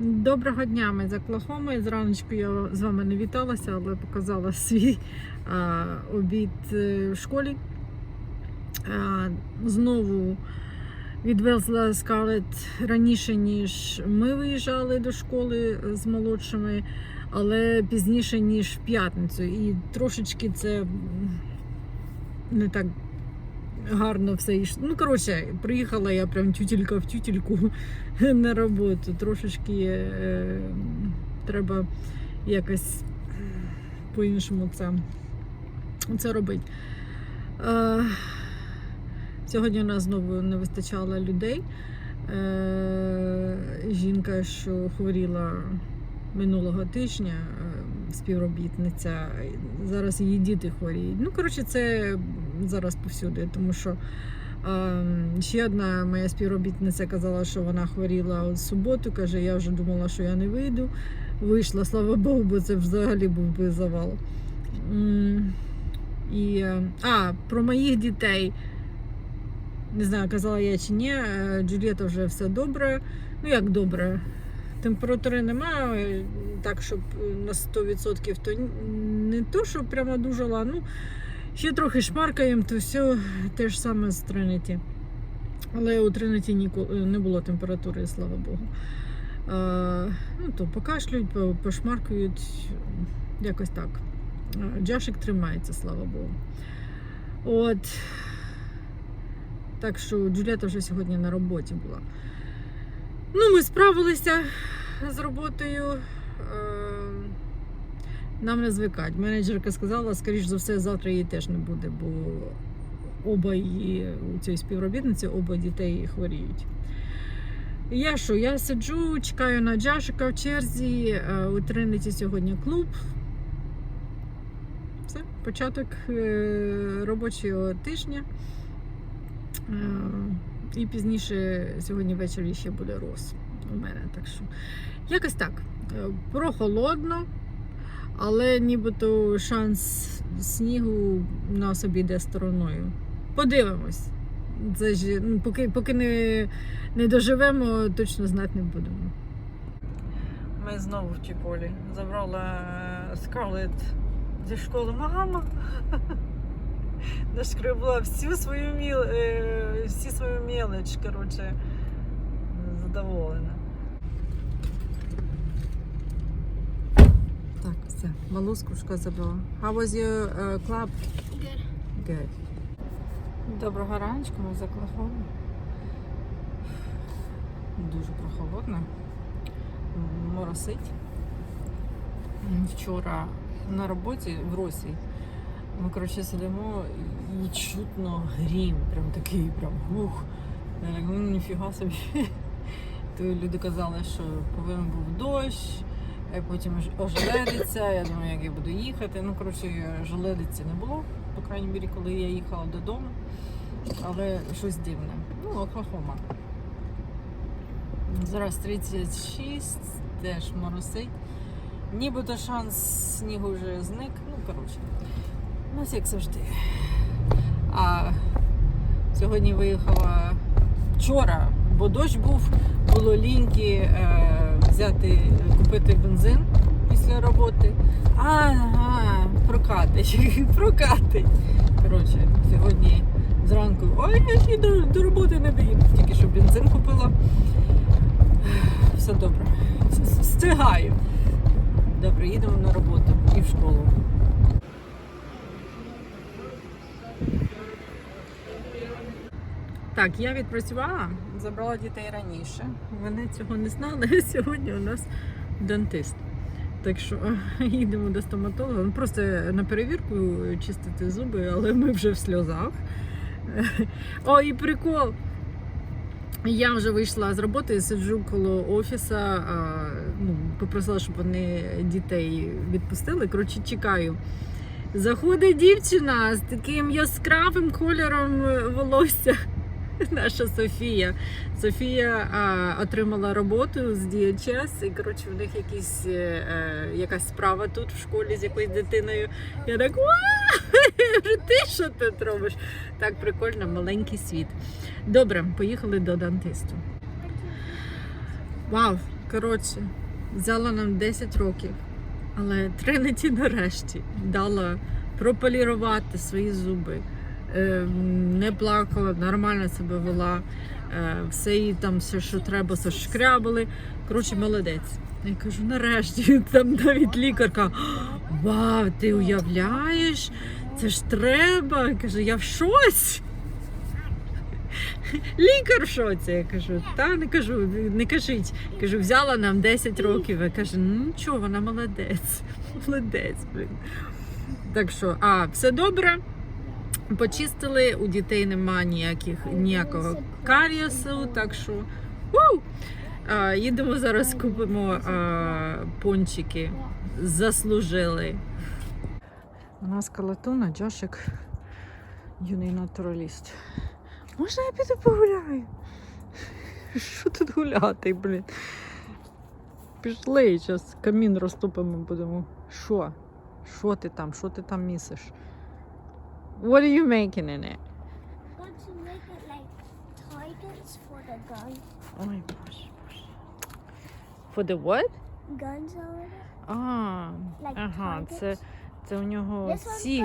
Доброго дня, ми з Оклахоми. Зраночку я з вами не віталася, але показала свій а, обід е, в школі. А, знову відвезла Скарлет раніше, ніж ми виїжджали до школи з молодшими, але пізніше, ніж в п'ятницю. І трошечки це не так гарно все йшло. Ну, коротше, приїхала я прям тютелька в тютельку на роботу. Трошечки е, треба якось по-іншому це, це робити. Е, сьогодні у нас знову не вистачало людей. Е, жінка, що хворіла минулого тижня, е, співробітниця, зараз її діти хворіють. Ну, коротше, це зараз повсюди, тому що е, ще одна моя співробітниця казала, що вона хворіла в суботу. Каже, я вже думала, що я не вийду. Вийшла, слава Богу, бо це взагалі був би завал. І, е, а, про моїх дітей. Не знаю, казала я чи ні. е, Джулієта вже все добре. Ну як добре? Температури немає, так щоб на 100% то не то, що прямо дуже ну ще трохи шмаркаємо, то все те ж саме з Тринеті. Але у Тринеті ніколи не було температури, слава Богу. Е, ну, то покашлюють, по- пошмаркають, якось так. Е, Джашик тримається, слава Богу. От. Так що Джуліета вже сьогодні на роботі була. Ну, ми справилися з роботою. Нам не звикать. Менеджерка сказала, скоріш за все, завтра її теж не буде, бо оба її у цієї співробітниці, оба дітей хворіють. Я що? Я сиджу, чекаю на Джашика в черзі. е, У Тринеті сьогодні клуб. Це початок е, робочого тижня. Е, І пізніше сьогодні ввечері ще буде роз у мене. Так що якось так. Прохолодно, але нібито шанс снігу нас обійде стороною. Подивимось. Це ж, ну, поки, поки не, не доживемо, точно знати не будемо. Ми знову в Чіполі. Забрала Скарлет зі школи мама. Нашкребла всю свою міл, е, всі свою мелоч, коротше, задоволена. Все, малу з кружка забрала. How was your uh, club? Good. Good. Доброго раночку, ми за Оклахоми. Дуже прохолодно. Моросить. Вчора на роботі в Росі ми коротше сидимо і чутно грім, прям такий прям гух. Я так, ну ніфіга собі. То люди казали, що повинен був дощ, е, потім ожеледиться. Я думаю, як я буду їхати. Ну, коротше, желедиці не було, по крайній мірі, коли я їхала додому. Але щось дивне. Ну, Оклахома. Зараз 36, теж моросить. Нібито шанс снігу вже зник. Ну, коротше, у нас як завжди. А сьогодні виїхала вчора, бо дощ був, було ліньки е, взяти, купити бензин після роботи. Ага, прокатить, прокатить. Коротше, сьогодні зранку. Ой, я й до, до роботи не доїду. Тільки що бензин купила. Все добре. Встигаю. Добре, їдемо на роботу і в школу. Так, я відпрацювала, забрала дітей раніше. Вони цього не знали. Сьогодні у нас дантист. Так що їдемо до стоматолога. Ну, Просто на перевірку чистити зуби, але ми вже в сльозах. О, і прикол. Я вже вийшла з роботи, сиджу коло офіса. Ну, попросила, щоб вони дітей відпустили. Коротше, чекаю. Заходить дівчина з таким яскравим кольором волосся. Наша Софія. Софія а, отримала роботу з DHS, і коротше, в них якісь, е, е, якась справа тут в школі з якоюсь дитиною. Я так, «Ва! Ти що тут робиш? Так прикольно, маленький світ. Добре, поїхали до дантисту. Вау, Коротше, взяла нам 10 років, але Тринеті нарешті дала прополірувати свої зуби. Е, Не плакала, нормально себе вела. Е, Все їй там все, що треба, зашкрябали. Коротше, молодець. Я кажу, нарешті, там навіть лікарка. Вау, ти уявляєш? Це ж треба. Я кажу, я в шоці. Лікар в шоці. Я кажу, та не кажу, не кажіть. Кажу, взяла нам 10 років. Я кажу, ну нічого, вона молодець. Молодець, блін. Так що, а, все добре. Почистили, у дітей нема ніяких, ніякого карієсу, так що уу! А, їдемо зараз, купимо а, пончики. Заслужили. У нас калатуна, Джошик, юний натураліст. Можна я піду погуляю? Що тут гуляти, блін? Пішли, зараз камін розтопимо будемо. Що? Що ти там? Що ти там місиш? What are you making in it? going to make it like targets for the gun. Ой, боже, боже. For the what? Guns over there. А, Like ага, targets. це, це у нього This one's ціль.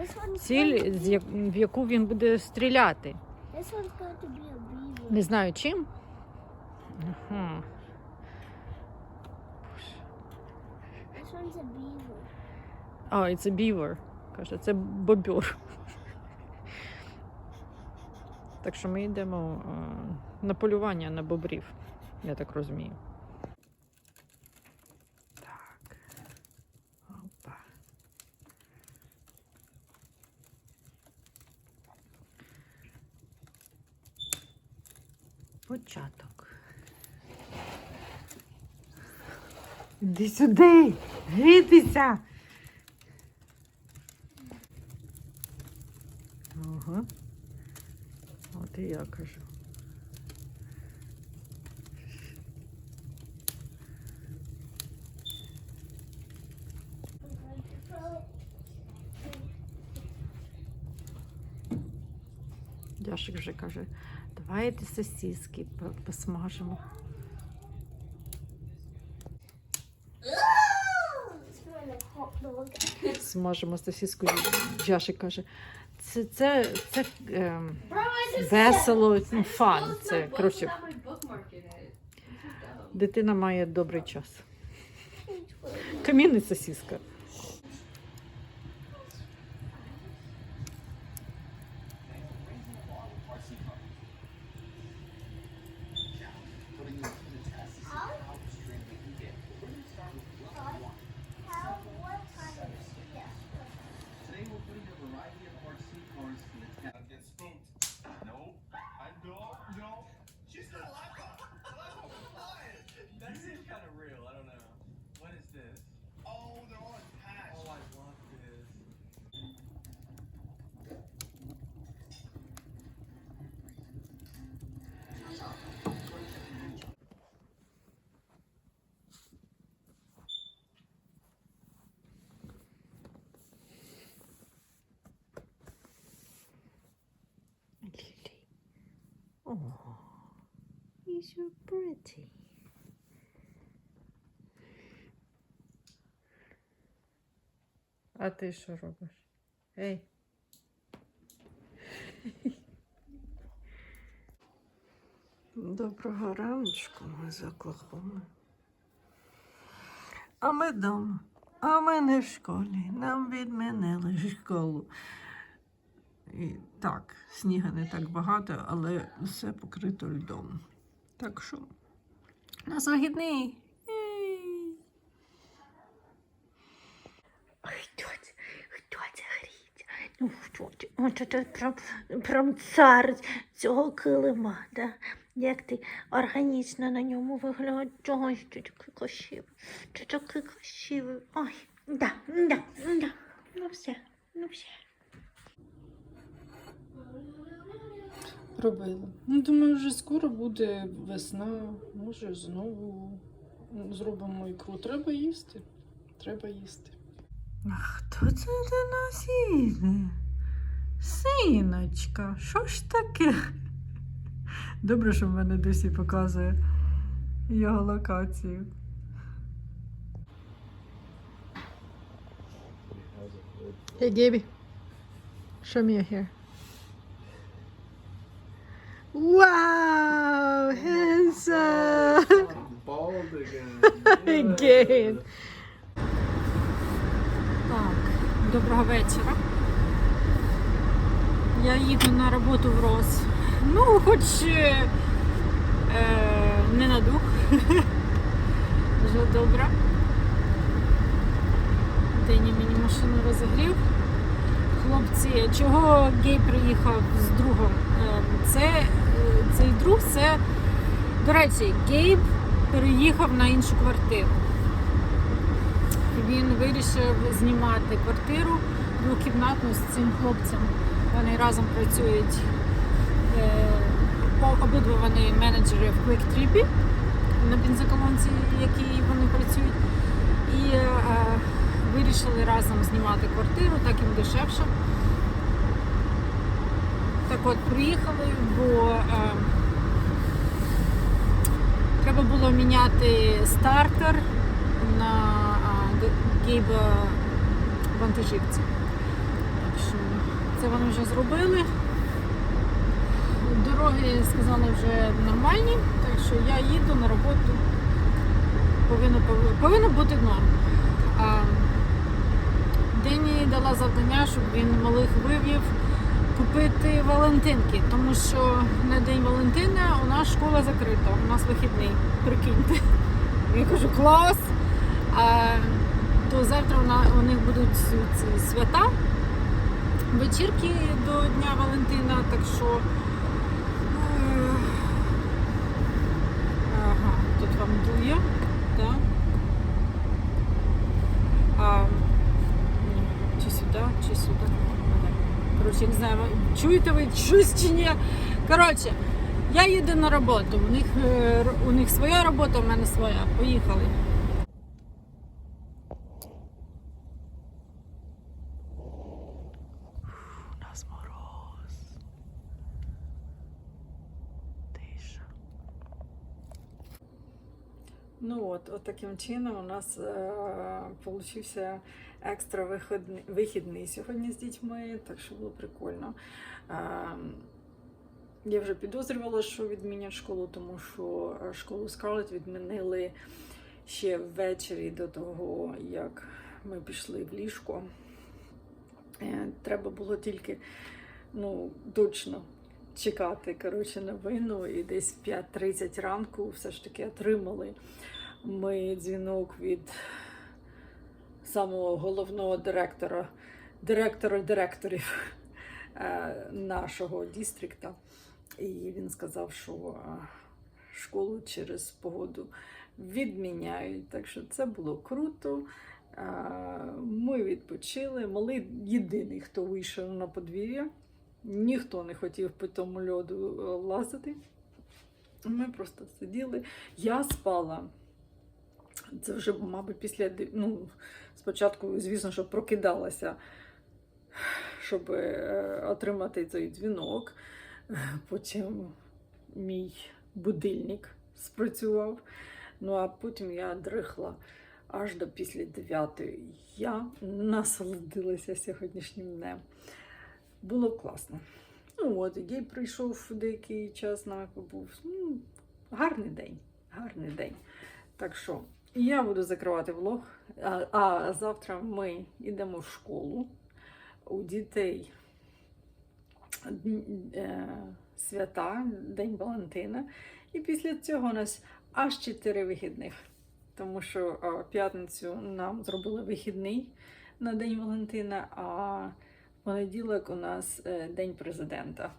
This one's Ціль, going з як- в яку він буде стріляти. this one's going to be a beaver. Не знаю чим. Ага. This one's a beaver. А, це beaver. Каже, це бобер. Так що ми йдемо е, на полювання на бобрів, я так розумію. Так. Опа. Початок. Іди сюди! Грітися! Ага. От я кажу. Дяшик вже каже, давайте сосиски по- посмажемо. Смажемо сосиску. Дяшик каже, це, це, це just весело, ну, фан. Це, коротше, дитина має добрий час. Камінний Камін Oh, he's so pretty. А ти що робиш? Ей. Доброго раночку, ми з Оклахоми. А ми вдома. А ми не в школі. Нам відмінили школу. І так, сніга не так багато, але все покрито льдом. Так що нас вихідний. Ей. Хто це? Хто гріть? Ну, це, це прям, прям цар цього килима, да? Як ти органічно на ньому виглядаєш? Ти такий красивий? Ти такий красивий. Ой, да, да, да. Ну все, ну все. Робила. Ну, думаю, вже скоро буде весна. Може, знову зробимо ікру. Треба їсти. Треба їсти. А хто це до нас їде? Синочка, що ж таке? Добре, що в мене досі показує. його локацію. Hey Gaby, show me your hair. Wow, handsome! Bald again. Again. Так, доброго вечора. Я їду на роботу в Рос. Ну, хоч е, е, не на дух. Вже добре. Дені мені машину розігрів. Хлопці, чого гей приїхав з другом? Е, Це, е, цей друг це. До речі, Гейб переїхав на іншу квартиру. Він вирішив знімати квартиру двокімнатну з цим хлопцем. Вони разом працюють. Е, Обидва вони менеджери в Quick Trip на бензоколонці, якій вони працюють. І вирішили разом знімати квартиру, так їм дешевше. Так от, приїхали, бо е, треба було міняти стартер на гейба вантажівці. Так що це вони вже зробили. Дороги сказали вже нормальні, так що я їду на роботу. Повинно, повинно бути норм. А, Дені дала завдання, щоб він малих вивів купити Валентинки, тому що на День Валентина у нас школа закрита, у нас вихідний. Прикиньте. Я кажу, клас. А, то завтра у них будуть ці свята, вечірки до Дня Валентина, так що. е, Ага, тут вам дує, так? А, ні, чи сюди, чи сюди. Коротше, не знаю, чуєте ви щось чи ні. Коротше, я їду на роботу. У них, е, у них своя робота, у мене своя. Поїхали. У нас мороз. Тиша. Ну от, от таким чином у нас е, екстра вихідний, вихідний сьогодні з дітьми, так що було прикольно. Е, я вже підозрювала, що відмінять школу, тому що е, школу Скарлет відмінили ще ввечері до того, як ми пішли в ліжко. Е, Треба було тільки ну, точно чекати коротше, новину, і десь в 5.30 ранку все ж таки отримали ми дзвінок від самого головного директора, директора директорів е, нашого дістрикта. І він сказав, що е, школу через погоду відміняють. Так що це було круто. Е, Ми відпочили. Малий єдиний, хто вийшов на подвір'я. Ніхто не хотів по тому льоду лазити. Ми просто сиділи. Я спала. Це вже, мабуть, після ну, спочатку, звісно, що прокидалася, щоб е, отримати цей дзвінок. Потім мій будильник спрацював. Ну а потім я дрихла аж до після дев'ятої. Я насолодилася сьогоднішнім днем. Було класно. Ну от, Гей прийшов деякий час на побув. Ну, гарний день. Гарний день. Так що я буду закривати влог. А, а завтра ми йдемо в школу. У дітей е, свята, День Валентина. І після цього у нас аж 4 вихідних. Тому що п'ятницю нам зробили вихідний на День Валентина, а в понеділок у нас е, День президента.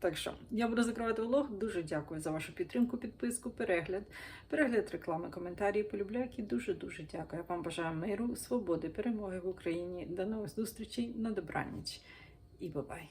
Так що я буду закривати влог. Дуже дякую за вашу підтримку, підписку, перегляд, перегляд реклами, коментарі, полюбляки. Дуже дуже дякую. Я вам бажаю миру, свободи, перемоги в Україні. До нових зустрічей на добраніч і бабай.